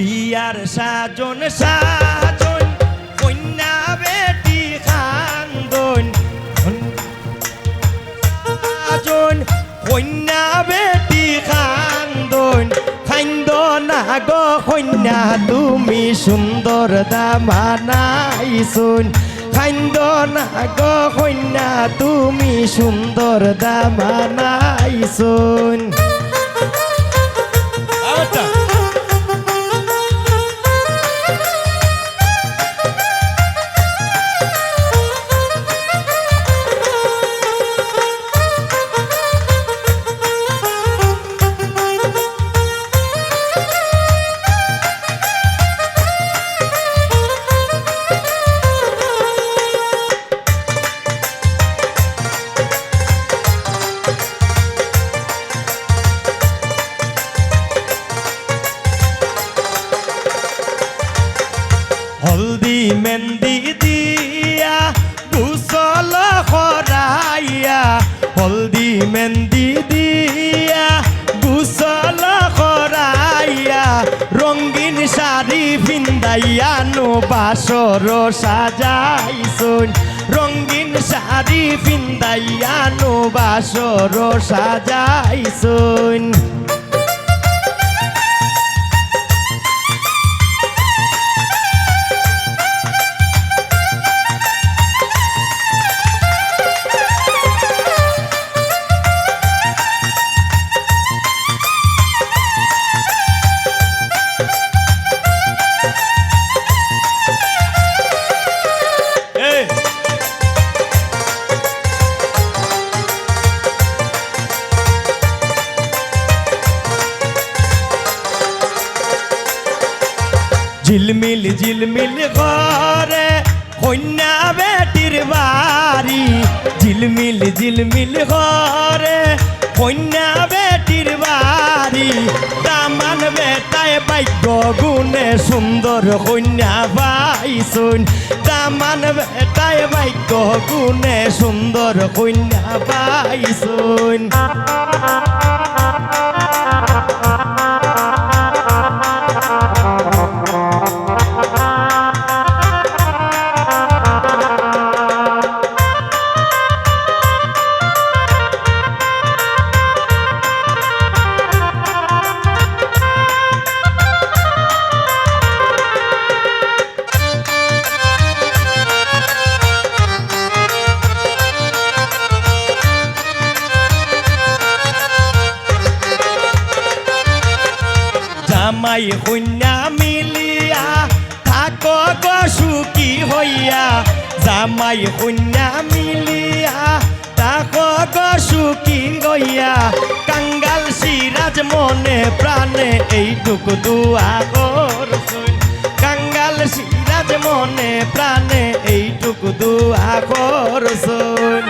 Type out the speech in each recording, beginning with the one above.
বিয়ার সাজন সাজন, কন্যা বেটি খান্দন সাজন, কন্যা বেটি খান্দন খান্দ না গো কন্যা, তুমি সুন্দর দামানাইছুন খান্দ না গো কন্যা, তুমি সুন্দর দামানাইছুন হলদি মেহেন্দি দিয়া, কুশল খরাইয়া হলদি মেহেন্দি দিয়া, কুশল খরাইয়া রঙ্গিন শাড়ি পিন্দাইয়া নো বাসর সাজাইছুন রঙ্গিন শাড়ি পিন্দাইয়া নো বাসর সাজাইছুন ঝিলমিল ঘরে, কন্যা বেটির বাড়ি। ঝিলমিল ঝিলমিল ঘরে, কন্যা বেটির বাড়ি। দামান বেটায় বাক্য গুণে সুন্দর কন্যা পাইছুন। দামান বেটায় বাক্য গুণে সুন্দর কন্যা পাইছুন। জামাই কন্যা মিলিয়া, থাক গো সুখী হইয়া। জামাই কন্যা মিলিয়া, থাক গো সুখী হইয়া। কাঙ্গাল সিরাজ মনে প্রাণে, এইটুকু দুয়া করছুন কাঙ্গাল সিরাজ মনে প্রাণে, এইটুকু দুয়া করছুন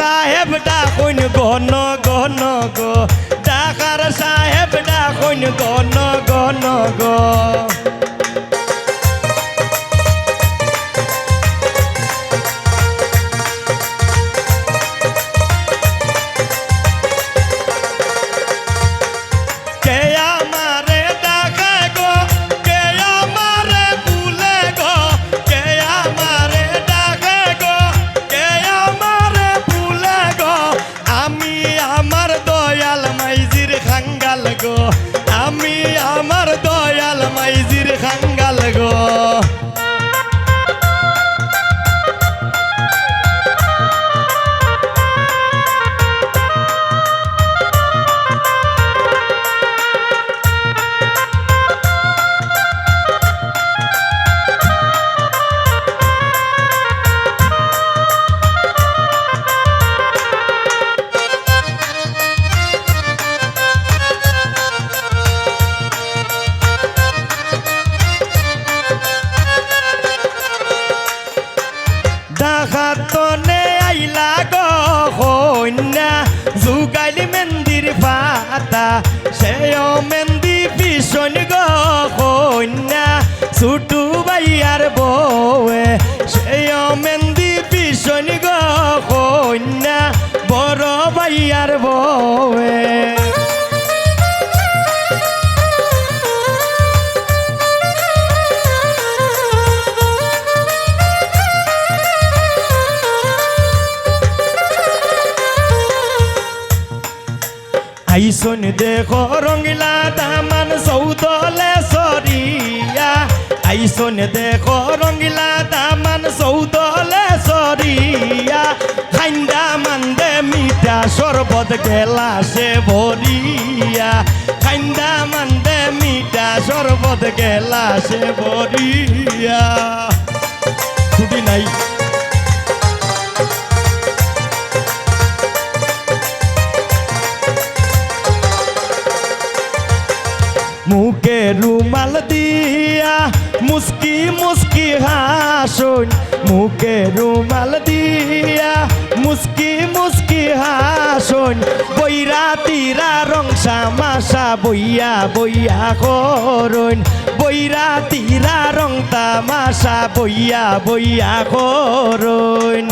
সাহেব ডাকুন গন গন গো। ডাকার সাহেব ডাকুন গন গন গো। জুগাইল মেন্দির পাতা, সেও মেন্দি ভীষণ গন্যা ছুটু বাইয়ার বউয়ে, সেও মেন্দি ভীষণ গন্যা বড় বাইয়ার বউয়ে। আইসন দেখো রঙিলা দামান সৌদলে সরিয়া। আইসন দেখো রঙিলা দামান সৌদলে সরিয়া। খাইন্দা মান্দে মিঠা শরবত গেলাসে ভরিয়া। খাইন্দা মান্দে মিঠা শরবত গেলাসে ভরিয়া। ছুটি নাই মুখে রুমাল দিয়া, মুস্কি মুস্কি হাসুন মুখে রুমাল দিয়া, মুস্কি মুস্কি হাসুন বইরা তিরা রং সামাশা বইয়া বইয়া করুন। বইরা তিরা রং তামাশা বইয়া বইয়া করুন।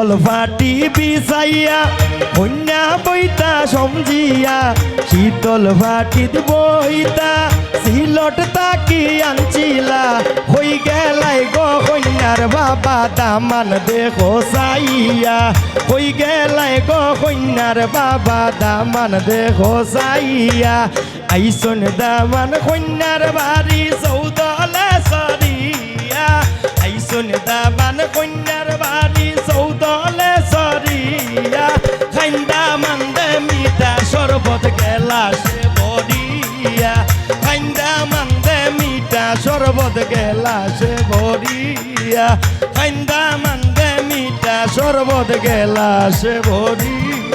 শীতল ফাটি বিছাইয়া কন্যা বইতা সমজিয়া শীতল ফাটিত বইতা, সিলট তাকি আনছিলা। হই গেলাই গো কন্যার বাবা দামান দেখো সাইয়া হই গেলাই গো কন্যার বাবা দামান দেখো সাইয়া আইসন দামান কন্যার বাড়ি সৌদলে সরিয়া। আইসন দামান কন্যার গেলাসে বড়িয়া খাইন্দা মান্দে মিঠা শরবত গেলাসে বড়িয়া। খাইন্দা মান্দে মিঠা শরবত গেলাসে বরিয়া